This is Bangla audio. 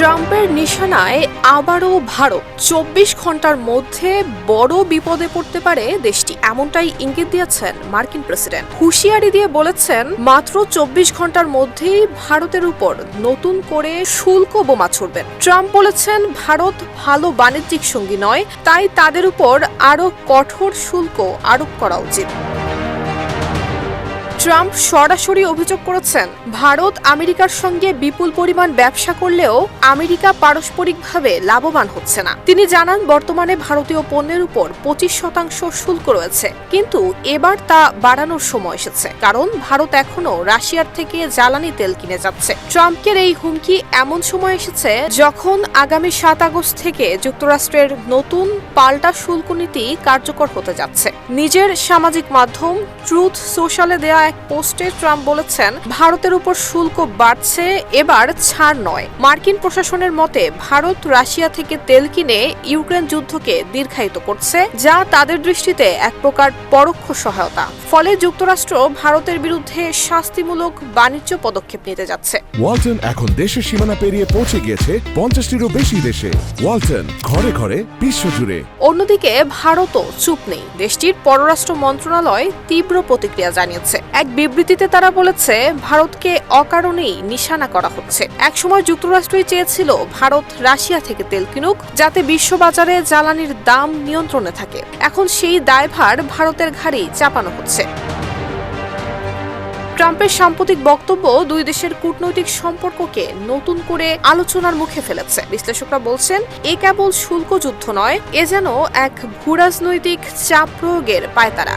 ট্রাম্পের নিশানায় আবারও ভারত। চব্বিশ ঘণ্টার মধ্যে বড় বিপদে পড়তে পারে দেশটি, এমনটাই ইঙ্গিত দিয়েছেন মার্কিন প্রেসিডেন্ট। হুঁশিয়ারি দিয়ে বলেছেন, মাত্র চব্বিশ ঘণ্টার মধ্যেই ভারতের উপর নতুন করে শুল্ক বোমা ছুড়বেন। ট্রাম্প বলেছেন, ভারত ভালো বাণিজ্যিক সঙ্গী নয়, তাই তাদের উপর আরও কঠোর শুল্ক আরোপ করা উচিত। ট্রাম্প সরাসরি অভিযোগ করেছেন, ভারত আমেরিকার সঙ্গে বিপুল পরিমাণ ব্যবসা করলেও আমেরিকা পারস্পরিকভাবে লাভবান হচ্ছে না। তিনি জানান, বর্তমানে ভারতীয় পণ্যের উপর পঁচিশ শতাংশ শুল্ক রয়েছে, কিন্তু এবার তা বাড়ানোর সময় এসেছে, কারণ ভারত এখনও রাশিয়ার থেকে জ্বালানি তেল কিনে যাচ্ছে। ট্রাম্পকের এই হুমকি এমন সময় এসেছে যখন আগামী সাত আগস্ট থেকে যুক্তরাষ্ট্রের নতুন পাল্টা শুল্ক নীতি কার্যকর হতে যাচ্ছে। নিজের সামাজিক মাধ্যম, ট্রুথ সোশ্যালে দেয়া এক পোস্টে ট্রাম্প বলেছেন ভারতের উপর শুল্ক বাড়ছে এবার ছাড় নয়। মার্কিন প্রশাসনের মতে ভারত রাশিয়া থেকে তেল কিনে ইউক্রেন যুদ্ধকে দীর্ঘায়িত করছে যা তাদের দৃষ্টিতে এক প্রকার পরোক্ষ সহায়তা। ফলে যুক্তরাষ্ট্র ভারতের বিরুদ্ধে শাস্তিমূলক বাণিজ্য পদক্ষেপ নিতে যাচ্ছে। ওয়ালটন এখন দেশের সীমানা পেরিয়ে পৌঁছে গিয়েছে পঞ্চাশটিরও বেশি দেশে। ওয়ালটন ঘরে ঘরে বিশ্বজুড়ে অন্যদিকে ভারতও চুপ নেই। দেশটির পররাষ্ট্র মন্ত্রণালয় তীব্র প্রতিক্রিয়া জানিয়েছে। এক বিবৃতিতে তারা বলেছে, ভারতকে অকারণেই নিশানা করা হচ্ছে। একসময় যুক্তরাষ্ট্রই চেয়েছিল ভারত রাশিয়া থেকে তেল কিনুক, যাতে বিশ্ববাজারে জ্বালানির দাম নিয়ন্ত্রণে থাকে। এখন সেই দায়ভার ভারতের ঘাড়েই চাপানো হচ্ছে। ট্রাম্পের সাম্প্রতিক বক্তব্য দুই দেশের কূটনৈতিক সম্পর্ককে নতুন করে আলোচনার মুখে ফেলেছে। বিশ্লেষকরা বলছেন, এ কেবল শুল্ক যুদ্ধ নয়, এ যেন এক ভূরাজনৈতিক চাপ প্রয়োগের পায়তারা।